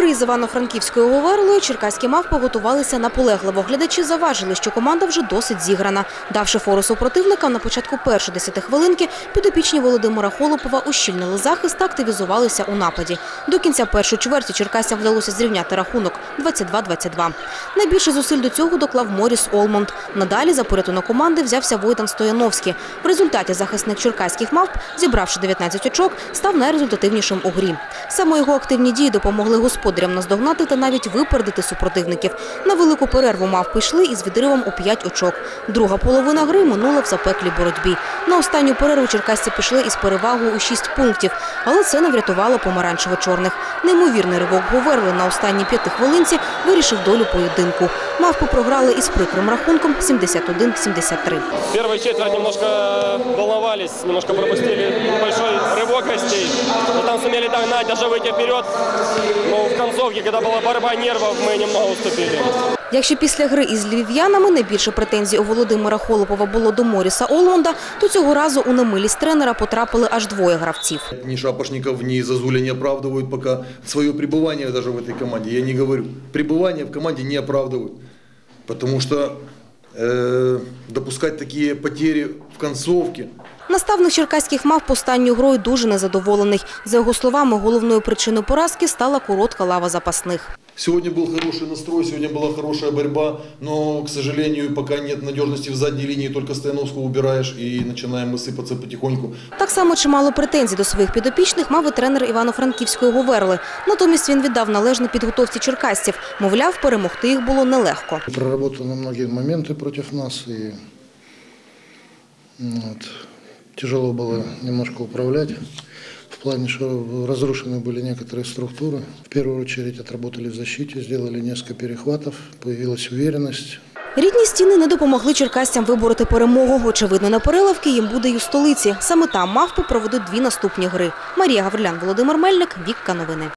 гри з Івано-Франківською Говерлою черкаські мавпи готувалися наполегливо. Глядачі заважили, що команда вже досить зіграна. Давши фору супротивникам на початку першої десятихвилинки, підопічні Володимира Холопова ущільнили захист та активізувалися у нападі. До кінця першої чверті черкасям вдалося зрівняти рахунок 22-22. Найбільше зусиль до цього доклав Моріс Олмонд. Надалі за порятунок команди взявся Войтан Стояновський. В результаті захисник черкаських мавп, зібравши 19 очок, став найрезультативнішим у грі. Саме його активні дії допомогли господарям наздогнати та навіть випередити супротивників. На велику перерву мавпи йшли із відривом у 5 очок. Друга половина гри минула в запеклій боротьбі. На останню перерву черкасці пішли із перевагою у 6 пунктів, але це не врятувало помаранчево-чорних. Неймовірний ривок Говерли на останній п'яти хвилинці вирішив долю поєдинку. Мавпи програли із прикрим рахунком 71-73. Первая четверть немножко волновались, немножко пропустили большой рывок гостей. Там сумели догнать, даже выйти вперед концовке, когда была борьба нервов, мы немного уступили. Якщо після гри із львів'янами найбільше претензій у Володимира Холопова було до Моріса Олмонда, то цього разу у немилість тренера потрапили аж двоє гравців. Ни Шапошников, ни Зазуля не оправдывают пока свое пребывание даже в этой команде. Я не говорю. Пребывание в команде не оправдывают. Потому что э, допускать такие потери в концовке, Наставник черкаських мав останньою грою дуже незадоволений. За його словами, головною причиною поразки стала коротка лава запасних. Сегодня был хороший настрой, сегодня была хорошая борьба, но, к сожалению, пока нет надежности в задней линии, только Стояновского убираешь и начинаем мы сыпаться потихоньку. Так само чимало претензій до своїх підопічних мав і тренер Івано-Франківської Говерли. Натомість він віддав належне підготовці черкасців. Мовляв, перемогти їх було нелегко. Проработаны многие моменты против нас, и ну, вот, тяжело было немножко управлять. В плане, что разрушены были некоторые структуры. В первую очередь отработали в защите, сделали несколько перехватов, появилась уверенность. Рідні стіни не допомогли черкасцям вибороти перемогу. Очевидно, на переливки їм буде й у столиці. Саме там мавпи проведуть дві наступні гри. Марія Гаврилян, Володимир Мельник, Вікка Новини.